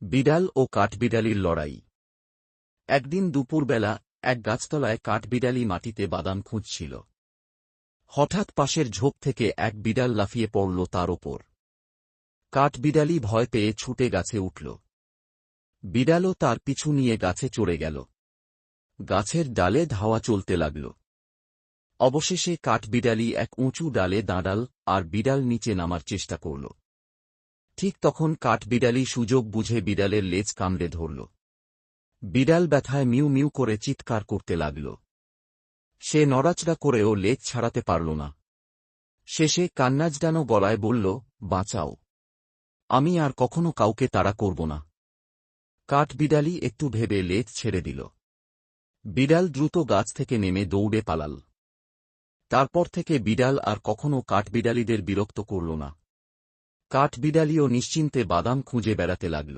বিড়াল ও কাঠবিড়ালির লড়াই। একদিন দুপুরবেলা এক গাছতলায় কাঠবিড়ালি মাটিতে বাদাম খুঁজছিল। হঠাৎ পাশের ঝোপ থেকে এক বিড়াল লাফিয়ে পড়ল তার ওপর। কাঠবিড়ালি ভয় পেয়ে ছুটে গাছে উঠল। বিড়ালও তার পিছু নিয়ে গাছে চড়ে গেল। গাছের ডালে ধাওয়া চলতে লাগল। অবশেষে কাঠবিড়ালি এক উঁচু ডালে দাঁড়াল আর বিড়াল নিচে নামার চেষ্টা করল। ঠিক তখন কাঠবিড়ালি সুযোগ বুঝে বিড়ালের লেজ কামড়ে ধরল। বিড়াল ব্যথায় মিউ মিউ করে চিৎকার করতে লাগল। সে নড়াচড়া করেও লেজ ছাড়াতে পারল না। শেষে কান্নাজডানো গলায় বলল, বাঁচাও। আমি আর কখনো কাউকে তাড়া করব না। কাঠবিড়ালি একটু ভেবে লেজ ছেড়ে দিল। বিড়াল দ্রুত গাছ থেকে নেমে দৌড়ে পালাল। তারপর থেকে বিড়াল আর কখনো কাঠবিড়ালিদের বিরক্ত করল না। কাঠবিড়ালিও নিশ্চিন্তে বাদাম খুঁজে বেড়াতে লাগল।